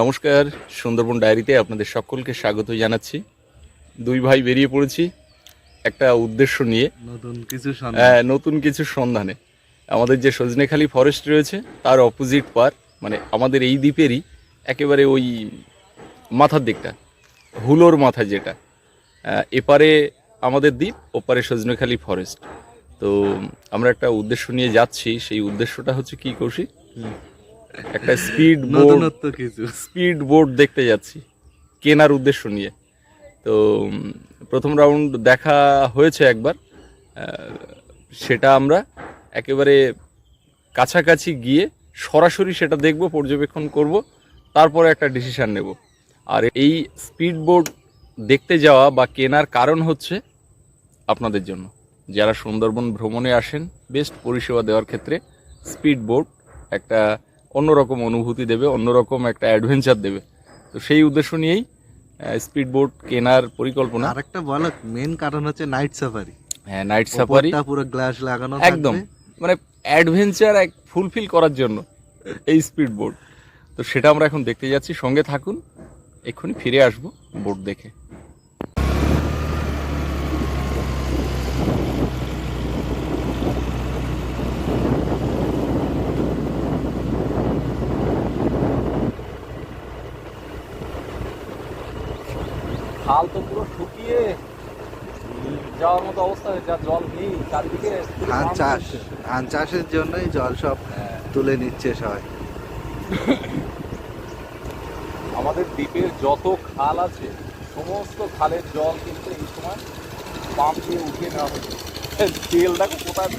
নমস্কার সুন্দরবন ডায়েরিতে আপনাদের সকলকে স্বাগত জানাচ্ছি। দুই ভাই বেরিয়ে পড়েছি একটা উদ্দেশ্য নিয়ে। নতুন কিছু আহ, নতুন কিছু সন্ধানে। আমাদের যে সজনেখালি ফরেস্ট রয়েছে তার অপোজিট পার মানে আমাদের এই দ্বীপেরই একেবারে ওই মাথার দিকটা হুলোর মাথা যেটা। এপারে আমাদের দ্বীপ ওপারে সজনেখালি ফরেস্ট তো আমরা একটা উদ্দেশ্য নিয়ে যাচ্ছি সেই উদ্দেশ্যটা হচ্ছে কি কৌশিক। একটা স্পিড বোর্ড নতুনত্ব কিছু। স্পিড বোর্ড দেখতে যাচ্ছি কেনার উদ্দেশ্য নিয়ে। তো প্রথম রাউন্ড দেখা হয়েছে একবার। সেটা আমরা একেবারে কাছাকাছি গিয়ে সরাসরি সেটা দেখব পর্যবেক্ষণ করব তারপরে একটা ডিসিশান নেব। আর এই স্পিড বোর্ড দেখতে যাওয়া বা কেনার কারণ হচ্ছে আপনাদের জন্য। যারা সুন্দরবন ভ্রমণে আসেন বেস্ট পরিষেবা দেওয়ার ক্ষেত্রে স্পিড বোট একটা অন্যরকম অনুভূতি দেবে অন্যরকম একটা অ্যাডভেঞ্চার দেবে। তো সেই উদ্দেশ্য নিয়েই স্পিড বোট কেনার পরিকল্পনা। আরেকটা বলো মেন কারণ হচ্ছে নাইট সাফারি হ্যাঁ নাইট সাফারি পুরো গ্লাস লাগানো একদম। মানে অ্যাডভেঞ্চার এক ফুলফিল করার জন্য এই স্পিড বোট তো সেটা আমরা এখন দেখতে যাচ্ছি। সঙ্গে থাকুন এক্ষুনি ফিরে আসব বোট দেখে। খাল তো পুরো শুকিয়ে যাওয়ার মতো অবস্থা আর জল নেই চারদিকে ধান চাষ ধান চাষের জন্যই জল সব হ্যাঁ। তুলে নিচ্ছে সবাই। আমাদের দ্বীপের যত খাল আছে সমস্ত খালের জল কিন্তু এই সময় পাম্প দিয়ে উঠিয়ে নেওয়া হচ্ছে। তেল দেখো কোথায়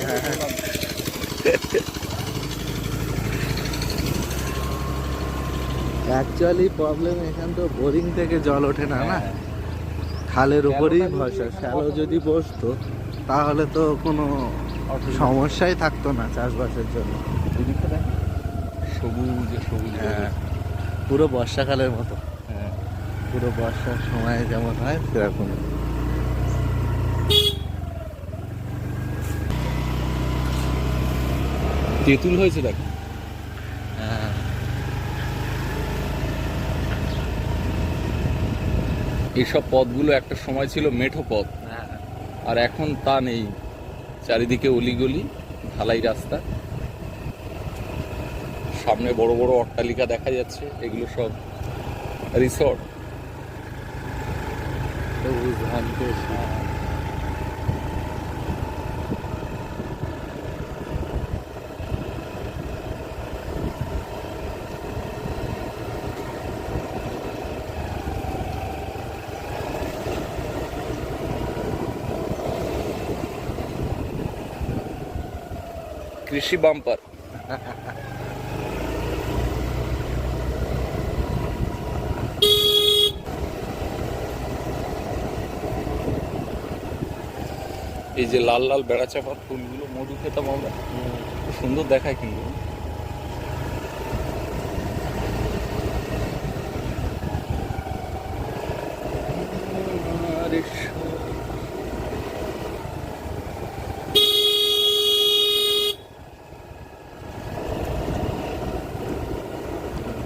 অ্যাকচুয়ালি প্রবলেম এখান তো বোরিং থেকে জল ওঠে না না? হ্যাঁ। খালের উপরেই ভরসা। শ্যালো যদি বসতো তাহলে তো কোনো সমস্যাই থাকতো না চাষবাসের জন্য। সবুজ সবুজ হ্যাঁ। পুরো বর্ষাকালের মতো। হ্যাঁ। পুরো বর্ষার সময় যেমন হয় সেরকম। তেঁতুল হয়েছে দেখ। এইসব পথগুলো একটা সময় ছিল মেঠো পথ। আর এখন তা নেই। চারিদিকে অলিগলি ঢালাই রাস্তা। সামনে বড় বড় অট্টালিকা দেখা যাচ্ছে। এগুলো সব রিসর্ট কৃষি বাম্পার। এই যে লাল লাল বেড়া চাপা ফুলগুলো মধু খেতাম আমরা। সুন্দর দেখায় কিন্তু। আরে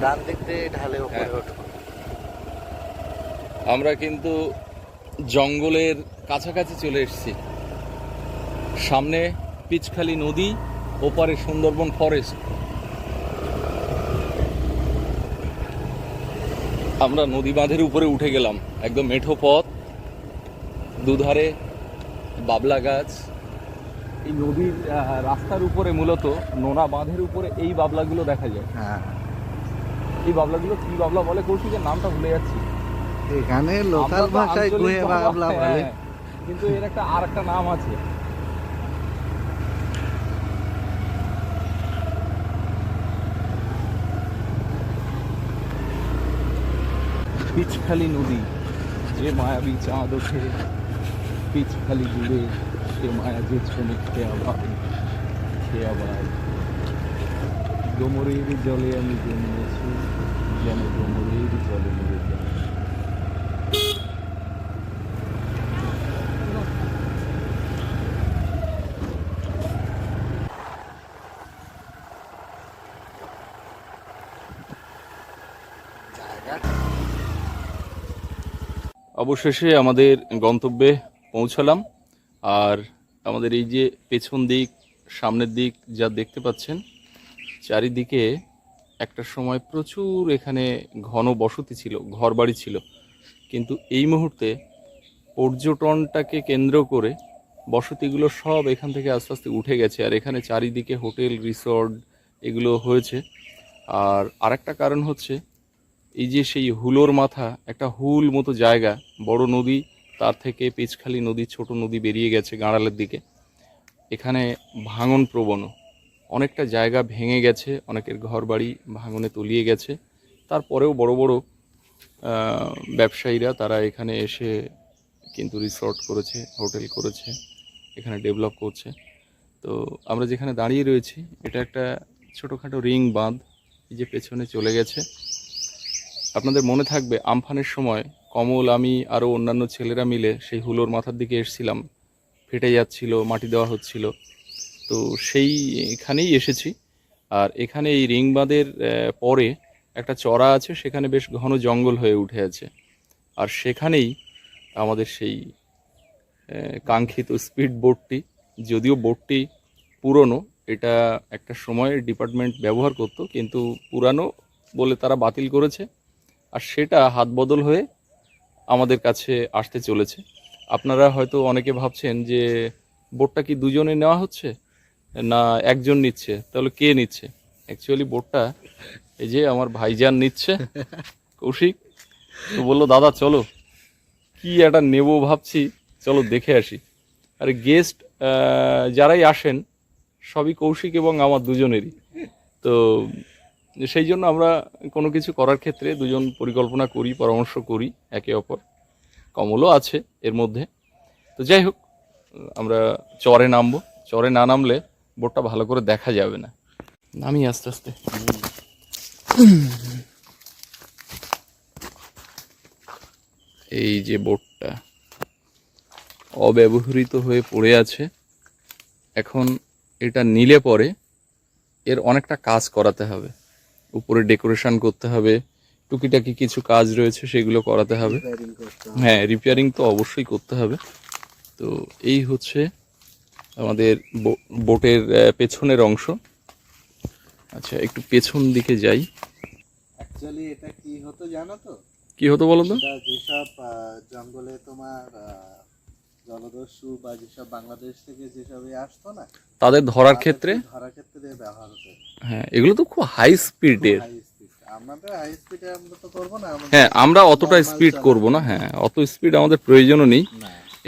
ডান দিক দিয়ে ঢালে উপরে হ্যাঁ। আমরা কিন্তু জঙ্গলের কাছাকাছি চলে এসেছি। সামনে পিচখালি নদী ওপারে সুন্দরবন ফরেস্ট আমরা নদী বাঁধের উপরে উঠে গেলাম একদম মেঠো পথ। দুধারে বাবলা গাছ। এই নদীর রাস্তার উপরে মূলত নোনা বাঁধের উপরে এই বাবলাগুলো দেখা যায়। হ্যাঁ। এই বাবলাগুলো কি বাবলা বলে কৌশিকের নামটা ভুলে যাচ্ছি। এখানে লোকাল ভাষায় গুহে বাবলা বলে হ্যাঁ, কিন্তু এর একটা আর একটা নাম আছে। পিচখালি নদী যে মায়াবী চাঁদ ওঠে। পিচখালি জুড়ে সে মায়া যে শ্রমিক খেয়ে আবার খেয়ে আবার। ডোমরের জলে আমি জন্মেছি। অবশেষে আমাদের গন্তব্যে পৌঁছালাম। আর আমাদের এই যে পেছন দিক, সামনের দিক যা দেখতে পাচ্ছেন, চারিদিকে একটা সময় প্রচুর এখানে ঘন বসতি ছিল, ঘরবাড়ি ছিল। কিন্তু এই মুহূর্তে পর্যটনটাকে কেন্দ্র করে বসতিগুলো সব এখান থেকে আস্তে আস্তে উঠে গেছে। আর এখানে চারিদিকে হোটেল, রিসর্ট এগুলো হয়েছে। আর আরেকটা কারণ হচ্ছে, এই যে সেই হুলোর মাথা, একটা হুল মতো জায়গা, বড় নদী, তার থেকে পেঁচখালি নদী, ছোট নদী বেরিয়ে গেছে গাঁড়ালের দিকে। এখানে ভাঙন প্রবণ অনেকটা জায়গা ভেঙে গেছে, অনেকের ঘর বাড়ি ভাঙনে তলিয়ে গেছে। তারপরেও বড় বড় ব্যবসায়ীরা তারা এখানে এসে কিন্তু রিসর্ট করেছে হোটেল করেছে, এখানে ডেভেলপ করছে। তো আমরা যেখানে দাঁড়িয়ে রয়েছি, এটা একটা ছোটোখাটো রিং বাঁধ যে পেছনে চলে গেছে। আপনাদের মনে থাকবে, আমফানের সময় কমল, আমি, আরও অন্যান্য ছেলেরা মিলে সেই হুলোর মাথার দিকে এসেছিলাম। ফেটে যাচ্ছিল, মাটি দেওয়া হচ্ছিল। তো সেই এখানেই এসেছি। আর এখানে এই রিং বাঁধের পরে একটা চড়া আছে, সেখানে বেশ ঘন জঙ্গল হয়ে উঠে আছে। আর সেখানেই আমাদের সেই কাঙ্ক্ষিত স্পিড বোটটি, যদিও বোটটি পুরনো, এটা একটা সময় ডিপার্টমেন্ট ব্যবহার করতো, কিন্তু পুরানো বলে তারা বাতিল করেছে। আর সেটা হাত বদল হয়ে আমাদের কাছে আসতে চলেছে। আপনারা হয়তো অনেকে ভাবছেন যে বোটটা কি দুজনে নেওয়া হচ্ছে? না একজন নিচ্ছে, তাহলে কে নিচ্ছে? অ্যাকচুয়ালি বোটটা এই যে আমার ভাইজান নিচ্ছে, কৌশিক। তো বলল, দাদা, চলো। কি একটা নেব ভাবছি, চলো দেখে আসি। আরে গেস্ট যারাই আসেন, সবই কৌশিক এবং আমার দুজনেরই। তো সেই জন্য আমরা কোনো কিছু করার ক্ষেত্রে দুজন পরিকল্পনা করি, পরামর্শ করি, একে অপর। কমলও আছে এর মধ্যে। তো যাই হোক, আমরা চরে নামবো। চরে না নামলে বোটটা ভালো করে দেখা যাবে না। নামি আস্তে আস্তে। এই যে বোটটা অব্যবহৃত হয়ে পড়ে আছে। এখন এটা নিলে পরে এর অনেকটা কাজ করাতে হবে। উপরে ডেকোরেশন করতে হবে টুকিটাকি কিছু কাজ রয়েছে সেগুলো করাতে হবে। হবে। হ্যাঁ রিপেয়ারিং তো অবশ্যই করতে হবে। তো এই হচ্ছে আমাদের বোটের পেছনের অংশ। আচ্ছা একটু পেছন দিকে যাই। অ্যাকচুয়ালি এটা কি হতো জানো তো? কি হতো বলো তো? যেসব জঙ্গলে তোমার জলদস্যু বা যেসব বাংলাদেশ থেকে যেসব আসতো না তাদের ধরার ক্ষেত্রে? ধরার ক্ষেত্রে ব্যবহার হতো। হ্যাঁ এগুলো তো খুব হাই স্পিডের স্পিড আমাদের হাই স্পিডে আমরা তো করব না হ্যাঁ আমরা অতটা স্পিড। করব না হ্যাঁ অত স্পিড আমাদের প্রয়োজনও নেই।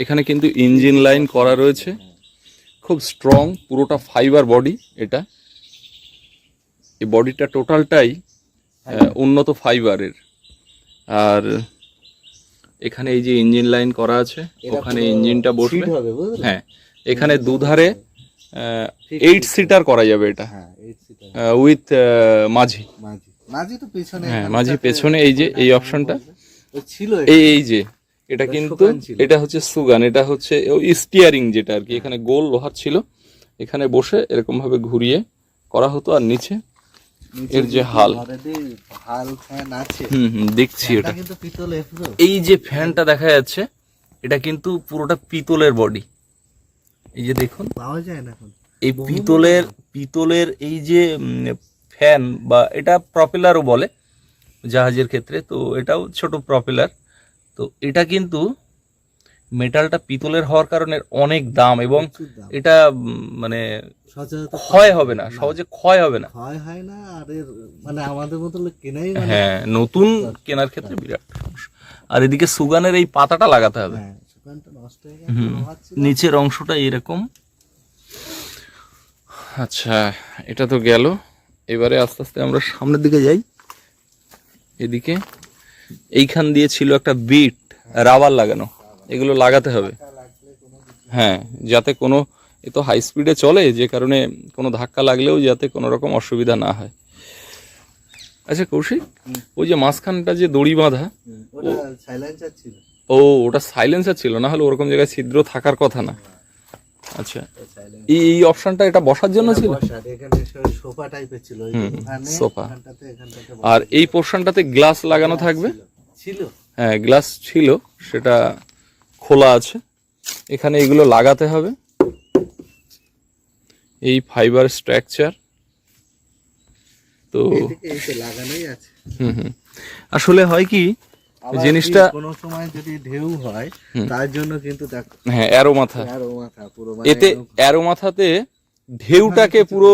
এখানে কিন্তু ইঞ্জিন লাইন করা রয়েছে। খুব স্ট্রং পুরোটা ফাইবার বডি এটা। এই বডিটা টোটালটাই উন্নত ফাইবারের আর এখানে এই যে ইঞ্জিন লাইন করা আছে ওখানে ইঞ্জিনটা বসবে। হ্যাঁ এখানে দুধারে এইট সিটার করা যাবে এটা। হ্যাঁ উইথ মাঝি। মাঝি। মাঝি তো পেছনে হ্যাঁ, মাঝি পেছনে এই যে এই অপশনটা ছিল এই এই যে এটা কিন্তু এটা হচ্ছে সুগান এটা হচ্ছে স্টিয়ারিং যেটা আর কি। এখানে গোল লোহার ছিল। এখানে বসে এরকম ভাবে ঘুরিয়ে করা হতো আর নিচে এর যে হাল। হুম হুম দেখছি এটা এই যে ফ্যানটা দেখা যাচ্ছে এটা কিন্তু পুরোটা পিতলের বডি এই যে দেখুন। পাওয়া যায় না এই পিতলের পিতলের এই যে ফ্যান বা এটা প্রপেলারও বলে জাহাজের ক্ষেত্রে। তো এটাও ছোট প্রপেলার তো এটা কিন্তু মেটালটা পিতলের হওয়ার কারণে অনেক দাম এবং এটা মানে ক্ষয় হবে না সহজে ক্ষয় হবে না। ক্ষয় হয় না আর মানে আমাদের মতো কেনাই মানে হ্যাঁ নতুন কেনার ক্ষেত্রে বিরাট। আর এদিকে সুগানের এই পাতাটা লাগাতে হবে। হ্যাঁ হয়ে। নিচের অংশটা এরকম আচ্ছা এটা তো গেল। এবারে আস্তে আস্তে আমরা সামনের দিকে যাই। এদিকে। এইখান দিয়ে ছিল একটা বিট রাবার লাগানো। এগুলো লাগাতে হবে। হ্যাঁ যাতে কোনো এ তো হাই স্পিডে চলে যে কারণে কোনো ধাক্কা লাগলেও যাতে কোনো রকম অসুবিধা না হয়। আচ্ছা কৌশিক ওই যে মাঝখানটা যে দড়ি বাঁধা ও ওটা সাইলেন্সার ছিল না হলে ওরকম জায়গায় ছিদ্র থাকার কথা না। আচ্ছা। এই এই অপশনটা এটা বসার জন্য ছিল? সোফা টাইপের ছিল সোফা। আর এই পোর্শনটাতে গ্লাস লাগানো থাকবে? ছিল। হ্যাঁ গ্লাস ছিল সেটা খোলা আছে। এখানে এগুলো লাগাতে হবে। এই ফাইবার স্ট্রাকচার তো হুম হুম। আসলে হয় কি জিনিসটা কোনো সময় যদি ঢেউ হয়। তার জন্য কিন্তু দেখো হ্যাঁ অ্যারো মাথা। আরও মাথা পুরো মানে এতে অ্যারো মাথাতে ঢেউটাকে পুরো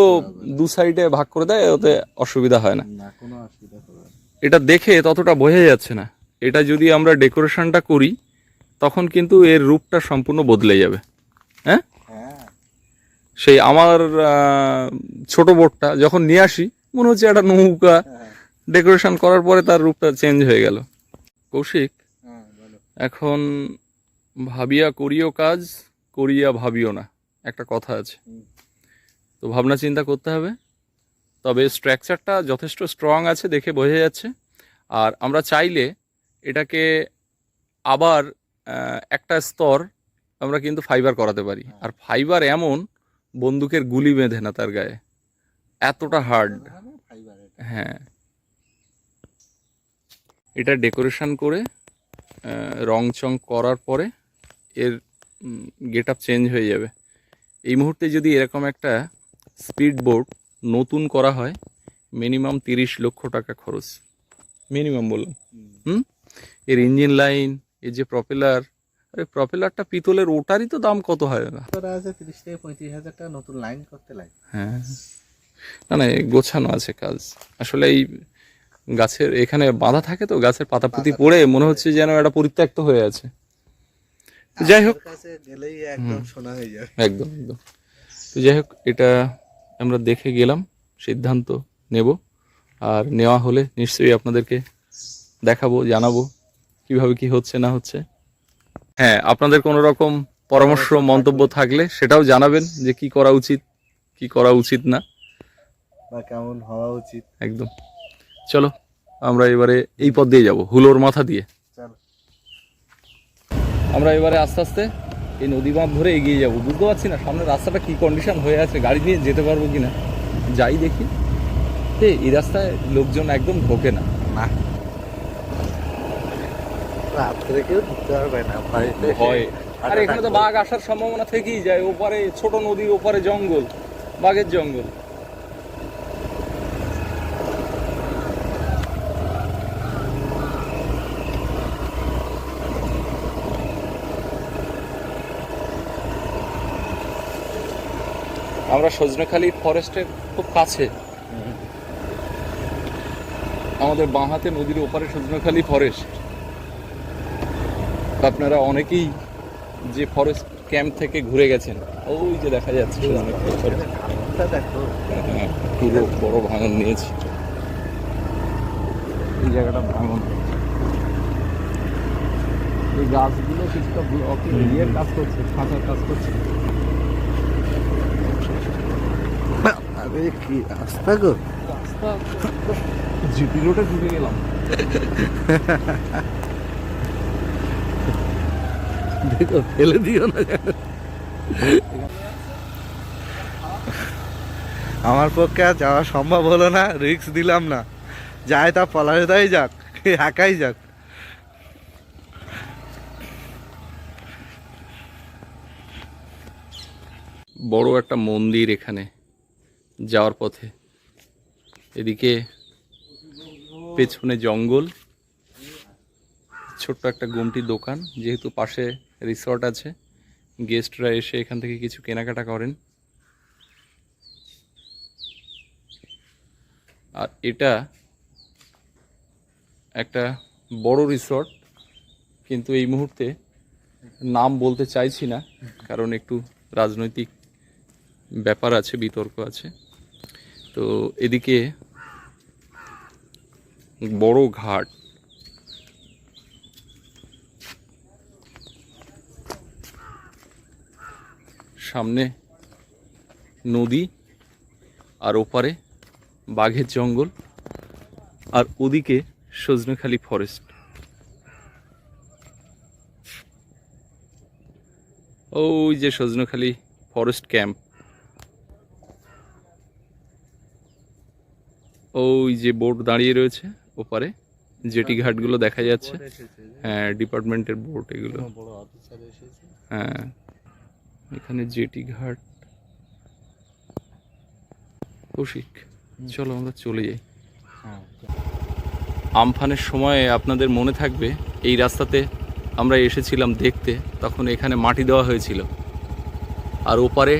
দু সাইডে ভাগ করে দেয় ওতে অসুবিধা হয় না। কোনো অসুবিধা এটা দেখে ততটা বোঝা যাচ্ছে না। এটা যদি আমরা ডেকোরেশনটা করি তখন কিন্তু এর রূপটা সম্পূর্ণ বদলে যাবে। হ্যাঁ? হ্যাঁ। সেই আমার আহ, ছোট বোটটা যখন নিয়ে আসি মনে হচ্ছে একটা নৌকা হ্যাঁ। ডেকোরেশন করার পরে তার রূপটা চেঞ্জ হয়ে গেল। কৌশিক হ্যাঁ এখন ভাবিয়া করিও কাজ করিয়া ভাবিও না একটা কথা আছে। তো ভাবনা চিন্তা করতে হবে। তবে স্ট্রাকচারটা যথেষ্ট স্ট্রং আছে দেখে বোঝা যাচ্ছে। আর আমরা চাইলে এটাকে আবার একটা স্তর আমরা কিন্তু ফাইবার করাতে পারি। আর ফাইবার এমন বন্দুকের গুলি বেঁধে না তার গায়ে। এতটা হার্ড হ্যাঁ। এটা ডেকোরেশন করে রং চং করার পরে এর গেট আপ চেঞ্জ হয়ে যাবে। এই মুহূর্তে যদি এরকম একটা স্পিড বোট নতুন করা হয় মিনিমাম তিরিশ লক্ষ টাকা খরচ। মিনিমাম বললাম হুম? এর ইঞ্জিন লাইন এর যে প্রপেলার আরে প্রপেলারটা পিতলের ওটারই তো দাম কত হয় না আছে তিরিশ থেকে পঁয়ত্রিশ হাজার টাকা নতুন লাইন করতে লাগে। হ্যাঁ। না না এই গোছানো আছে কাজ। আসলে এই গাছের এখানে বাঁধা থাকে তো গাছের পাতা পুঁতি পড়ে মনে হচ্ছে যেন এটা পরিত্যক্ত হয়ে আছে। যাই হোক। একদম হয়ে যাবে। একদম একদম। তো যাই হোক এটা আমরা দেখে গেলাম সিদ্ধান্ত নেব। আর নেওয়া হলে নিশ্চয়ই আপনাদেরকে দেখাবো জানাব কীভাবে কি হচ্ছে না হচ্ছে। হ্যাঁ আপনাদের কোনো রকম পরামর্শ মন্তব্য থাকলে সেটাও জানাবেন যে কি করা উচিত কি করা উচিত না। বা কেমন হওয়া উচিত। একদম। চলো। আমরা এবারে এই পথ দিয়ে যাব হুলোর মাথা দিয়ে। আমরা এবারে আস্তে আস্তে এই নদী বাঁধ ধরে এগিয়ে যাব। বুঝতে পারছি না সামনে রাস্তাটা কি কন্ডিশন হয়ে আছে গাড়ি নিয়ে যেতে পারব কিনা। যাই দেখি। এ, এই রাস্তায় লোকজন একদম ঢোকে না। না। রাত্রে কেউ ঢুকতে পারবে না ভয় ভয়। আর এখানে তো বাঘ আসার সম্ভাবনা থেকেই যায় ওপারে ছোট নদীর ওপারে জঙ্গল বাঘের জঙ্গল। আমরা সজনেখালি ফরেস্টের খুব কাছে। আমাদের বাঁহাতে নদীর ওপারে সজনেখালি ফরেস্ট। আপনারা অনেকেই যে ফরেস্ট ক্যাম্প থেকে ঘুরে গেছেন ওই যে দেখা যাচ্ছে হ্যাঁ, পুরো বড় ভাঙন নিয়েছি। এই জায়গাটা ভাঙন। এই গাছগুলো কিছুটা ব্লকে ইয়ের কাজ করছে খাঁচার কাজ করছে। কি রাস্তা গো। জিপি রোডে ঢুকে গেলাম। দেখো ফেলে দিও না। আমার পক্ষে আর যাওয়া সম্ভব হলো না রিস্ক দিলাম না। যায় তা পলাশদাই যাক একাই যাক। বড় একটা মন্দির এখানে। যাওয়ার পথে। এদিকে পেছনে জঙ্গল, ছোট্ট একটা গুমটি দোকান, যেহেতু পাশে রিসর্ট আছে। গেস্টরা এসে এখান থেকে কিছু কেনাকাটা করেন। আর এটা একটা বড় রিসর্ট কিন্তু এই মুহূর্তে নাম বলতে চাইছি না, কারণ একটু রাজনৈতিক ব্যাপার আছে, বিতর্ক আছে। তো এদিকে বড় ঘাট। সামনে নদী আর ওপারে বাঘের জঙ্গল আর ওদিকে সজনেখালি ফরেস্ট ওই যে সজনেখালি ফরেস্ট ক্যাম্প ওই যে বোট দাঁড়িয়ে রয়েছে ওপারে জেটি ঘাটগুলো দেখা যাচ্ছে। বোর্ড হ্যাঁ ডিপার্টমেন্টের বোট এগুলো। এসেছে। হ্যাঁ এখানে জেটি ঘাট। কৌশিক চলো আমরা চলে যাই। হ্যাঁ আমফানের সময়ে আপনাদের মনে থাকবে এই রাস্তাতে আমরা এসেছিলাম দেখতে তখন এখানে মাটি দেওয়া হয়েছিল। আর ওপারে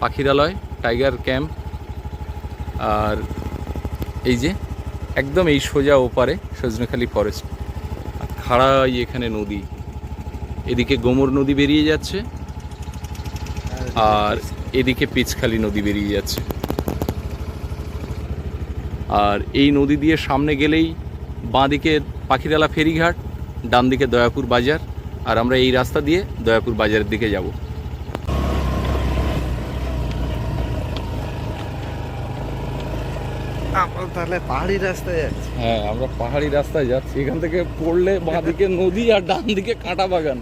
পাখিরালয় টাইগার ক্যাম্প আর এই যে, একদম এই সোজা ওপারে সজনেখালি ফরেস্ট খাড়াই এখানে নদী। এদিকে গোমর নদী বেরিয়ে যাচ্ছে, আর এদিকে পিচখালি নদী বেরিয়ে যাচ্ছে। আর এই নদী দিয়ে সামনে গেলেই বাঁদিকে পাখিরালা ফেরিঘাট ডান দিকে দয়াপুর বাজার, আর আমরা এই রাস্তা দিয়ে দয়াপুর বাজারের দিকে যাব আমরা তাহলে পাহাড়ি রাস্তায় যাচ্ছি। হ্যাঁ আমরা পাহাড়ি রাস্তায় যাচ্ছি। এখান থেকে পড়লে বাঁদিকে নদী আর ডান দিকে কাঁটা বাগান।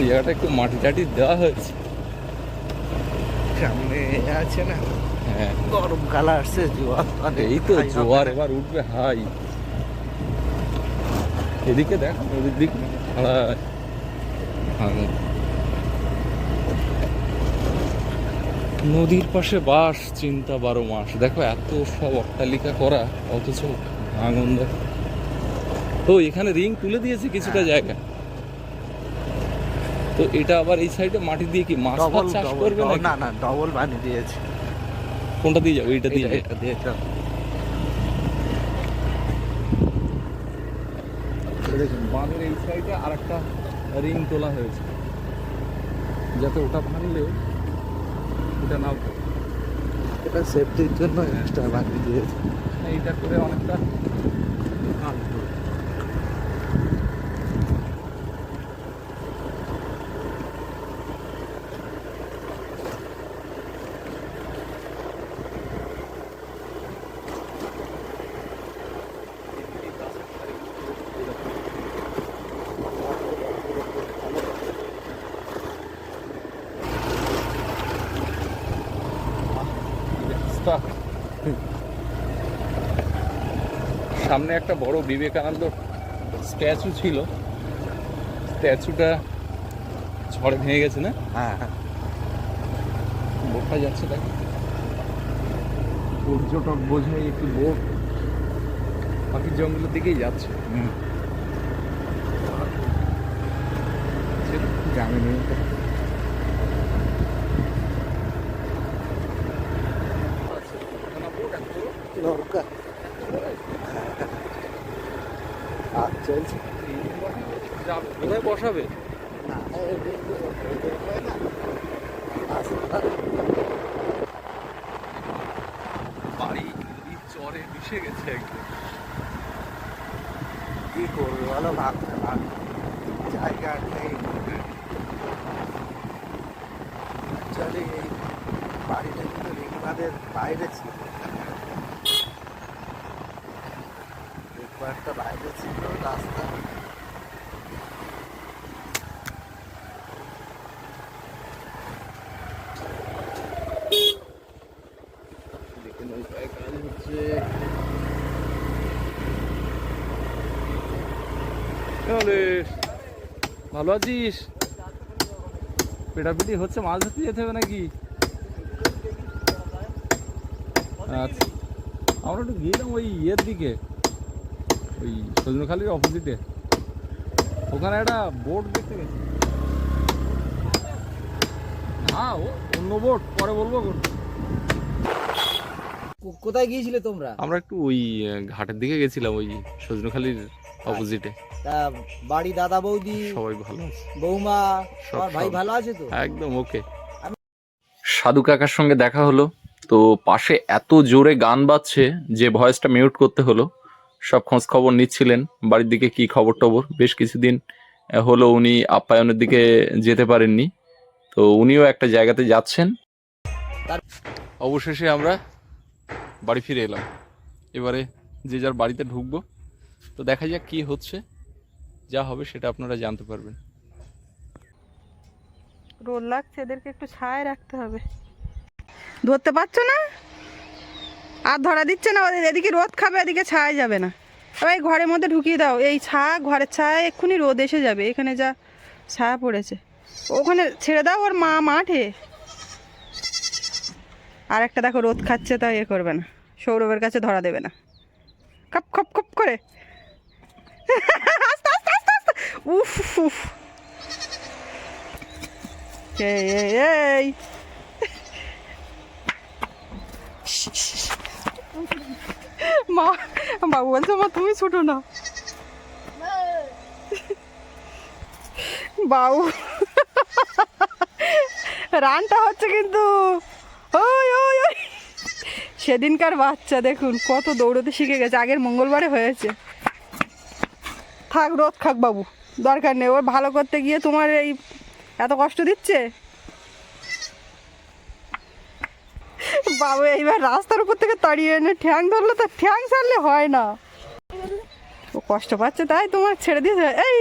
এই জায়গাটা একটু মাটি টাটি দেওয়া হয়েছে। সামনে আছে না? হ্যাঁ। গরমকাল আসছে জোয়ার এই তো জোয়ার এবার উঠবে হাই। এদিকে দেখ নদীর দিক। খাড়া। নদীর পাশে বাস চিন্তা বারো মাস। দেখো এত সব অট্টালিকা করা অথচ ভাঙন দেখো তো এখানে রিং তুলে দিয়েছে কিছুটা জায়গা। তো এটা আবার এই সাইডে মাটি দিয়ে কি মাছ ফাছ চাষ করবে না না না ডবল বানিয়ে দিয়েছে। কোনটা দিয়ে যাবে? এইটা দিয়ে এটা- যাবে। এটা দিয়ে। দেখুন বাঁধের এই সাইডে আর একটা রিং তোলা হয়েছে। যাতে ওটা ভাঙলেও এটা না এটা সেফটির জন্য এক্সট্রা বাকি দিয়েছে। এইটা করে অনেকটা। রাস্তা। সামনে একটা বড় বিবেকানন্দ স্ট্যাচু ছিল। স্ট্যাচুটা ঝড়ে ভেঙে গেছে না? হ্যাঁ। বোটটা যাচ্ছে দেখ। পর্যটক বোঝাই একটি বোট। পাখির জঙ্গলের দিকেই যাচ্ছে। হুম। জানি নি তো। দরকার আর চলছে কোথায় বসাবে না, এই দেখো, এই দেখো না। রাস্তা। বাড়ি নদীর মিশে গেছে একদম। কি করব বলো ভাবতে ভাব জায়গা নেই। অ্যাকচুয়ালি এই বাড়িটা কিন্তু রিংবাদের বাইরে ছিল। রিংবাদটা বাইরে ছিল, রাস্তা দেখে নৌকায় কাজ হচ্ছে তাহলে ভালো আছিস? পেটাপিটি হচ্ছে মাছ ধরতে যেতে হবে নাকি? আচ্ছা আমরা একটু গিয়েছিলাম ওই ইয়ের দিকে ওই সজনখালির অপোজিটে ওখানে একটা বোট দেখতে গেছি। হ্যাঁ ও অন্য বোট পরে বলব কোথায় গিয়েছিলে তোমরা? আমরা একটু ওই ঘাটের দিকে গেছিলাম ওই সজনখালির অপোজিটে তা বাড়ি দাদা বৌদি সবাই ভালো আছে। বৌমা আমার ভাই ভালো আছে তো? একদম ওকে সাধু কাকার সঙ্গে দেখা হলো তো পাশে এত জোরে গান বাজছে যে ভয়েসটা মিউট করতে হলো। সব খোঁজ খবর নিচ্ছিলেন বাড়ির দিকে কি খবর টবর বেশ কিছুদিন হলো উনি আপ্যায়নের দিকে যেতে পারেননি তো উনিও একটা জায়গাতে যাচ্ছেন। অবশেষে আমরা বাড়ি ফিরে এলাম। এবারে যে যার বাড়িতে ঢুকবো তো দেখা যাক কি হচ্ছে, যা হবে সেটা আপনারা জানতে পারবেন। রোদ লাগছে, এদেরকে একটু ছায় রাখতে হবে। ধরতে পারছ না? আর ধরা দিচ্ছে না, ওদের এদিকে রোদ খাবে, এদিকে ছায়া যাবে না। এই ঘরের মধ্যে ঢুকিয়ে দাও, এই ছায়া, ঘরের ছায়া এক্ষুনি রোদ এসে যাবে, এখানে যা ছায়া পড়েছে। ওখানে ছেড়ে দাও, ওর মা মাঠে। আর একটা দেখো, রোদ খাচ্ছে তাই এ করবে না। সৌরভের কাছে ধরা দেবে না। খপ খপ খপ করে। আস্তে আস্তে আস্তে আস্তে। উফ উফ এই এই এই। মা, বাবু বলছে, মা, তুমি ছোটো না। বাবু। রানটা হচ্ছে কিন্তু, ওই ওই ওই। সেদিনকার বাচ্চা, দেখুন, কত দৌড়তে শিখে গেছে। আগের মঙ্গলবারে হয়েছে। থাক, রোদ খাক বাবু। দরকার নেই ওর ভালো করতে গিয়ে তোমার এই এত কষ্ট দিচ্ছে? বাবু, এইবার রাস্তার উপর থেকে তাড়িয়ে এনে ঠ্যাং ধরলে তো ঠ্যাং ছাড়লে হয় না। ও কষ্ট পাচ্ছে তাই তোমার ছেড়ে দিয়েছে। এই,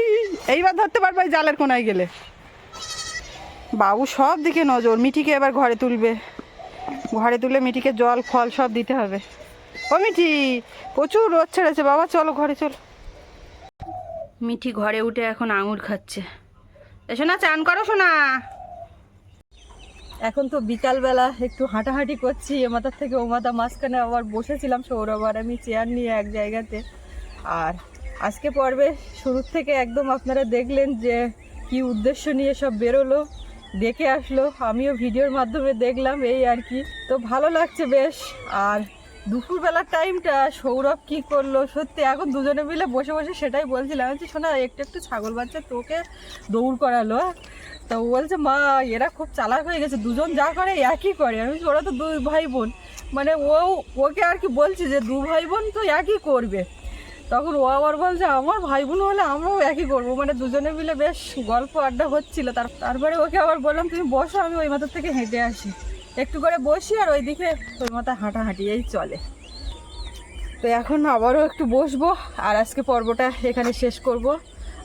এইবার ধরতে পারবে জালের কোনায় গেলে। বাবু, সব দিকে নজর। মিঠিকে এবার ঘরে তুলবে। ঘরে তুলে মিঠিকে জল, ফল সব দিতে হবে। ও মিঠি, প্রচুর রোদ ছেড়েছে। বাবা, চলো, ঘরে চলো। মিঠি ঘরে উঠে এখন আঙুর খাচ্ছে। এসো না চান করো শোনা এখন তো বিকালবেলা একটু হাঁটাহাঁটি করছি, এ মাথার থেকে ও মাথা মাঝখানে আবার বসেছিলাম সৌরভ আর আমি চেয়ার নিয়ে এক জায়গাতে। আর আজকে পর্বে শুরুর থেকে একদম আপনারা দেখলেন যে কি উদ্দেশ্য নিয়ে সব বেরোলো, দেখে আসলো। আমিও ভিডিওর মাধ্যমে দেখলাম এই আর কি। তো ভালো লাগছে বেশ, আর দুপুরবেলার টাইমটা সৌরভ কি করল? সত্যি এখন দুজনে মিলে বসে বসে সেটাই বলছিলাম বলছি, শোনা একটু একটু ছাগল বাচ্চা তোকে দৌড় করালো তা ও বলছে মা এরা খুব চালাক হয়ে গেছে দুজন যা করে একই করে। আমি ওরা তো দুই ভাই বোন। মানে ও ওকে আর কি বলছি যে দু ভাই বোন তো একই করবে। তখন ও আবার বলছে আমার ভাই বোন হলে আমরাও একই করব। মানে দুজনে মিলে বেশ গল্প আড্ডা হচ্ছিল। তার তারপরে ওকে আবার বললাম তুমি বসো আমি ওই মাথার থেকে হেঁটে আসি। একটু করে বসি আর ওই মতো হাঁটাহাঁটি এই চলে। তো এখন আবারও একটু বসবো আর আজকে পর্বটা এখানে শেষ করব।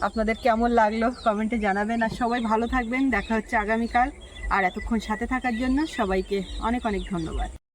আপনাদের কেমন লাগল কমেন্টে জানাবেন আর সবাই ভালো থাকবেন। দেখা হচ্ছে আগামীকাল। আর এতক্ষণ সাথে থাকার জন্য সবাইকে অনেক অনেক ধন্যবাদ।